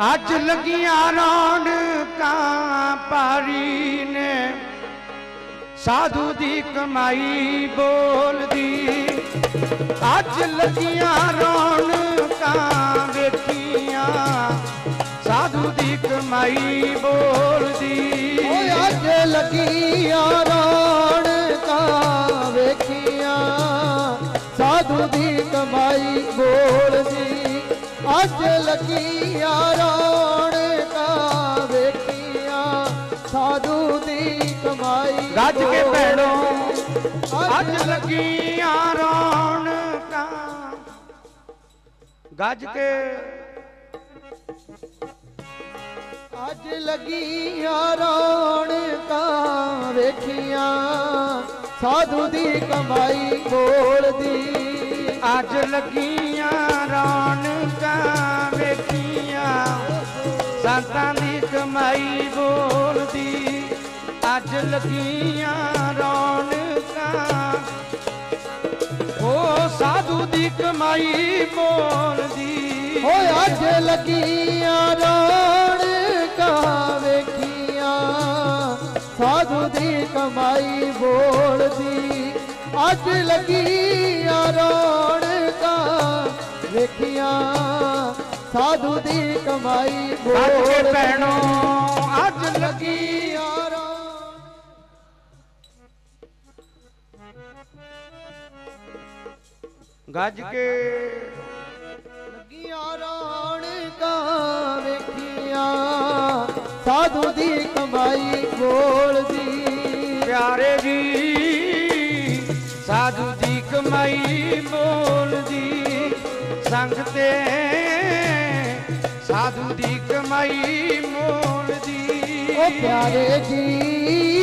ਅੱਜ ਲੱਗੀਆਂ ਰੌਣਕਾਂ ਪਾਰੀ ਨੇ। ਸਾਧੂ ਦੀ ਕਮਾਈ ਬੋਲਦੀ। ਅੱਜ ਲੱਗੀਆਂ ਰੌਣਕਾਂ ਵੇਖੀਆਂ। ਸਾਧੂ ਦੀ ਕਮਾਈ ਬੋਲਦੀ। ਓਏ ਅੱਜ ਲੱਗੀਆਂ ਰੌਣਕਾਂ ਵੇਖੀਆਂ। ਸਾਧੂ ਦੀ ਕਮਾਈ ਬੋਲ ਅੱਜ ਲੱਗੀਆਂ ਰੌਣਕਾਂ ਵੇਖੀਆਂ ਸਾਧੂ ਦੀ ਕਮਾਈ ਗੱਜ ਕੇ। ਭੈਣੋ ਅੱਜ ਲੱਗੀਆਂ ਰੌਣਕਾਂ ਗੱਜ ਕੇ ਅੱਜ ਲੱਗੀਆਂ ਰੌਣਕਾਂ ਵੇਖੀਆਂ ਸਾਧੂ ਦੀ ਕਮਾਈ ਬੋਲਦੀ ਅੱਜ ਲੱਗੀਆਂ ਰੌਣਕਾਂ ਵੇਖੀਆਂ। ਸੰਤਾਂ ਦੀ ਕਮਾਈ ਬੋਲਦੀ, ਅੱਜ ਲੱਗੀਆਂ ਰੌਣਕਾਂ। ਉਹ ਸਾਧੂ ਦੀ ਕਮਾਈ ਬੋਲਦੀ ਓਏ ਅੱਜ ਲੱਗੀਆਂ ਰੌਣਕਾਂ, ਵੇਖੀਆਂ। ਸਾਧੂ ਦੀ ਕਮਾਈ ਬੋਲਦੀ, ਅੱਜ ਲੱਗੀਆਂ ਰੌਣਕਾਂ। ਸਾਧੂ ਦੀ ਕਮਾਈ ਬੋਲਦੀ ਭੈਣੋ ਅੱਜ ਲੱਗੀ ਯਾਰਾਂ ਗੱਜ ਕੇ। ਲੱਗੀਆਂ ਰੌਣਕਾਂ ਵੇਖੀਆਂ ਸਾਧੂ ਦੀ ਕਮਾਈ ਬੋਲਦੀ ਪਿਆਰੇ ਜੀ ਸਾਧੂ ਦੀ ਕਮਾਈ ਬੋਲਦੀ ਸੰਗ ਤੇ ਸਾਧੂ ਦੀ ਕਮਾਈ ਮੋਲਦੀ ਓ ਪਿਆਰੇ ਜੀ